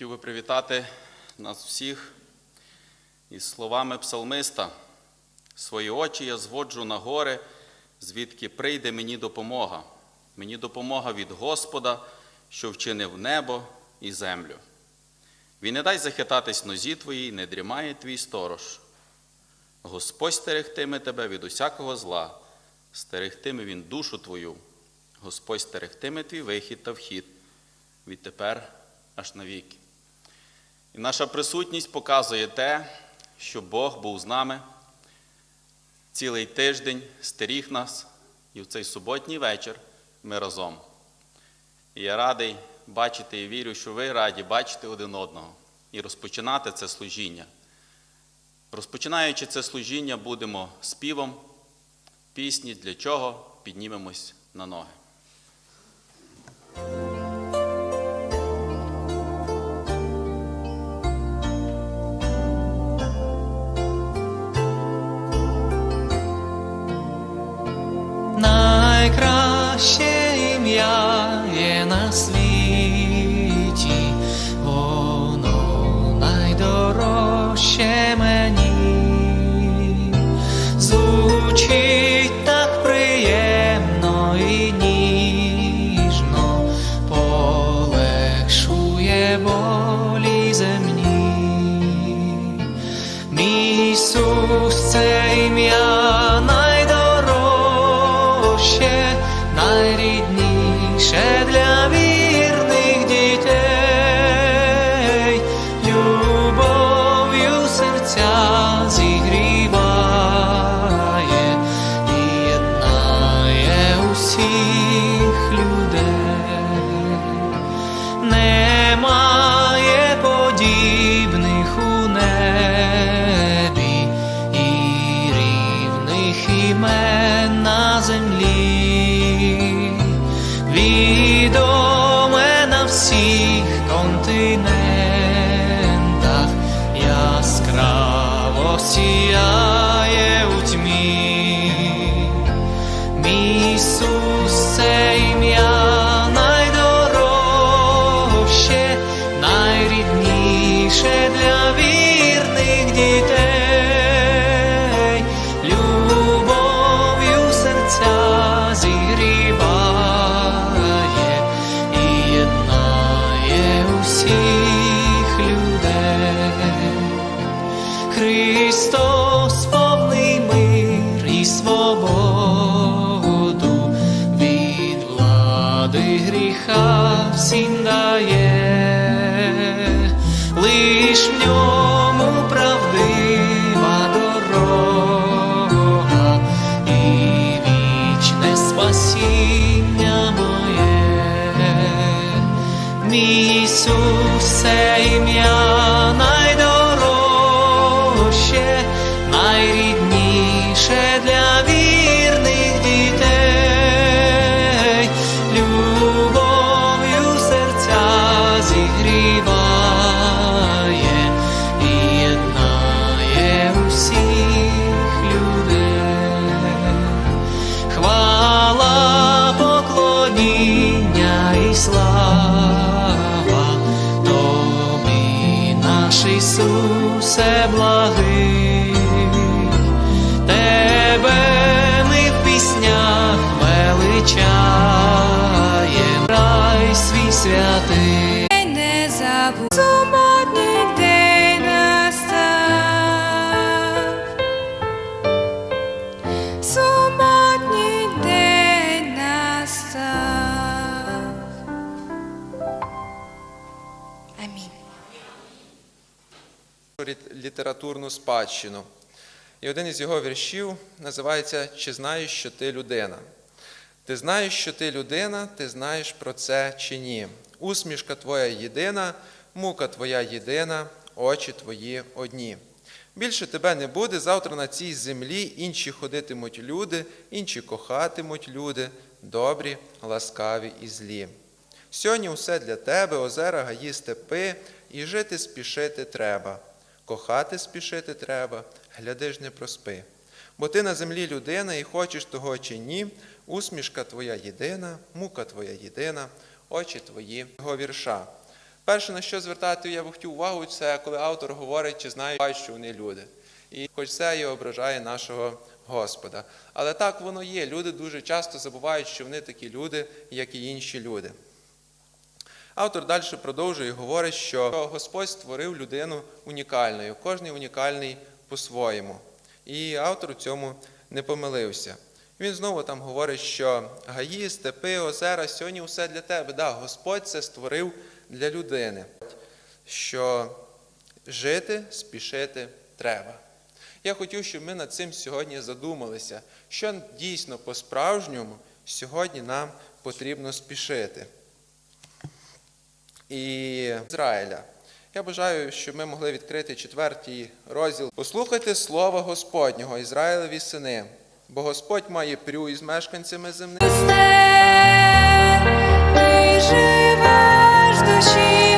Хотів би привітати нас всіх із словами псалмиста. Свої очі я зводжу на гори, звідки прийде мені допомога. Мені допомога від Господа, що вчинив небо і землю. Він не дай захитатись нозі твоїй, не дрімає твій сторож. Господь стерегтиме тебе від усякого зла, стерегтиме він душу твою. Господь стерегтиме твій вихід та вхід відтепер аж навіки. І наша присутність показує те, що Бог був з нами цілий тиждень, стеріг нас, і в цей суботній вечір ми разом. І я радий бачити і вірю, що ви раді бачити один одного і розпочинати це служіння. Розпочинаючи це служіння, будемо співом пісні, для чого піднімемось на ноги. На світі, воно найдорожче мені, звучить так приємно і ніжно, полегшує болі земні. Ісус, це ім'я найдорожче, найрідніше Cristo. Ісусе благий, Тебе ми в піснях величаєм, рай свій святий. не забудь. Літературну спадщину. І один із його віршів називається Чи знаєш, що ти людина? Ти знаєш, що ти людина, ти знаєш про це чи ні. Усмішка твоя єдина, мука твоя єдина, очі твої одні. Більше тебе не буде, завтра на цій землі інші ходитимуть люди, інші кохатимуть люди, добрі, ласкаві і злі. Сьогодні усе для тебе, озера, гаї, степи, і жити спішити треба. Кохати спішити треба, гляди ж не проспи. Бо ти на землі людина і хочеш того чи ні, усмішка твоя єдина, мука твоя єдина, очі твої його вірша. Перше, на що звертати я б хотів увагу, це коли автор говорить, чи знають, що вони люди. І хоч це і ображає нашого Господа. Але так воно є. Люди дуже часто забувають, що вони такі люди, як і інші люди. Автор далі продовжує і говорить, що Господь створив людину унікальною, кожний унікальний по-своєму. І автор у цьому не помилився. Він знову там говорить, що гаї, степи, озера, сьогодні все для тебе. Да, Господь це створив для людини, що жити, спішити треба. Я хотів, щоб ми над цим сьогодні задумалися, що дійсно по-справжньому сьогодні нам потрібно спішити. І Ізраїля. Я бажаю, щоб ми могли відкрити четвертий розділ. Послухайте слово Господнього, Ізраїлеві сини, бо Господь має прю із мешканцями земни. Ти живеш душі